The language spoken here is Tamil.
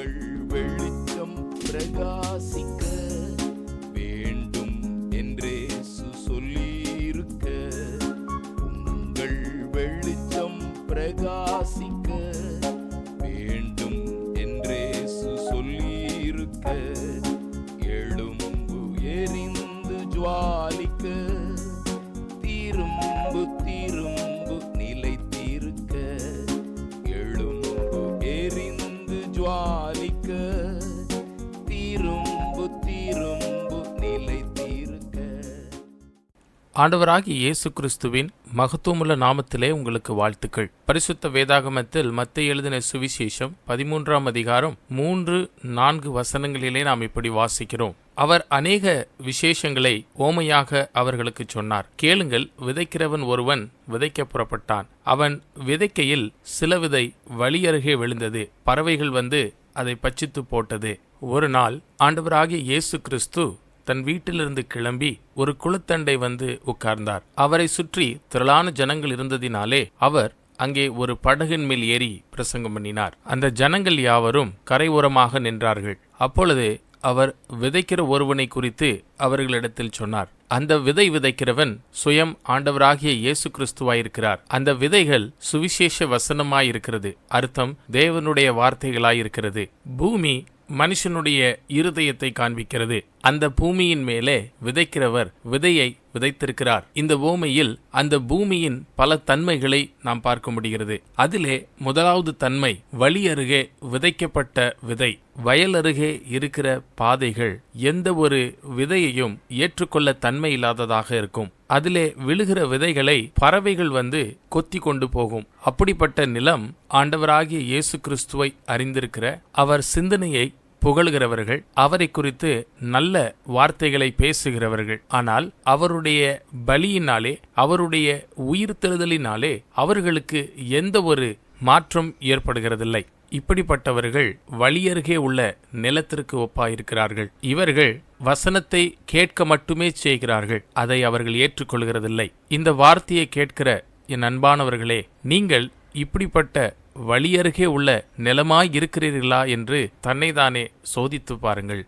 உங்கள் வெளிச்சம் பிரகாசிக்க வேண்டும் என்றே சொல்லியிருக்க. உங்கள் வெளிச்சம் பிரகாசிக்க வேண்டும் என்றே சொல்லியிருக்க. எழும்பு எரிந்து ஜுவாலிக்க திரும்பு ஆண்டவராகி இயேசு கிறிஸ்துவின் மகத்துவமுள்ள நாமத்திலே உங்களுக்கு வாழ்த்துக்கள். பரிசுத்த வேதாகமத்தில் மத்திய எழுதின சுவிசேஷம் பதிமூன்றாம் அதிகாரம் மூன்று நான்கு வசனங்களிலே நாம் இப்படி வாசிக்கிறோம். அவர் அநேக விசேஷங்களை ஓமையாக அவர்களுக்கு சொன்னார். கேளுங்கள் விதைக்கிறவன் ஒருவன் விதைக்க புறப்பட்டான். அவன் விதைக்கையில் சில விதை வழியருகே விழுந்தது. பறவைகள் வந்து அதை பச்சித்து போட்டது. ஒரு நாள் ஆண்டவராகிய இயேசு கிறிஸ்து தன் வீட்டிலிருந்து கிளம்பி ஒரு குளத்தண்டை வந்து உட்கார்ந்தார். அவரை சுற்றி திரளான ஜனங்கள் இருந்ததினாலே அவர் அங்கே ஒரு படகின் மேல் ஏறி பிரசங்கம் பண்ணினார். அந்த ஜனங்கள் யாவரும் கரை ஓரமாக நின்றார்கள். அப்பொழுது அவர் விதைக்கிற ஒருவனை குறித்து அவர்களிடத்தில் சொன்னார். அந்த விதை விதைக்கிறவன் சுயம் ஆண்டவராகிய இயேசு கிறிஸ்துவாயிருக்கிறார். அந்த விதைகள் சுவிசேஷ வசனமாயிருக்கிறது. அர்த்தம் தேவனுடைய வார்த்தைகளாயிருக்கிறது. பூமி மனுஷனுடைய இருதயத்தை காண்பிக்கிறது. அந்த பூமியின் மேலே விதைக்கிறவர் விதையை விதைத்திருக்கிறார். இந்த ஓமையில் அந்த பூமியின் பல தன்மைகளை நாம் பார்க்க முடிகிறது. அதிலே முதலாவது தன்மை வழி அருகே விதைக்கப்பட்ட விதை. வயல் அருகே இருக்கிற பாதைகள் எந்த ஒரு விதையையும் ஏற்றுக்கொள்ள தன்மை இல்லாததாக இருக்கும். அதிலே விழுகிற விதைகளை பறவைகள் வந்து கொத்தி கொண்டு போகும். அப்படிப்பட்ட நிலம் ஆண்டவராகிய இயேசு கிறிஸ்துவை அறிந்திருக்கிற அவர் சிந்தனையை புகழுகிறவர்கள் அவரை குறித்து நல்ல வார்த்தைகளை பேசுகிறவர்கள். ஆனால் அவருடைய பலியினாலே அவருடைய உயிர்த்தெழுதலினாலே அவர்களுக்கு எந்த ஒரு மாற்றம் ஏற்படுகிறதில்லை. இப்படிப்பட்டவர்கள் வழியருகே உள்ள நிலத்திற்கு ஒப்பாயிருக்கிறார்கள். இவர்கள் வசனத்தை கேட்க மட்டுமே செய்கிறார்கள். அதை அவர்கள் ஏற்றுக்கொள்கிறதில்லை. இந்த வார்த்தையை கேட்கிற என் அன்பானவர்களே நீங்கள் இப்படிப்பட்ட வழியருகே உள்ள நிலமாய் இருக்கிறீர்களா என்று தன்னைதானே சோதித்து பாருங்கள்.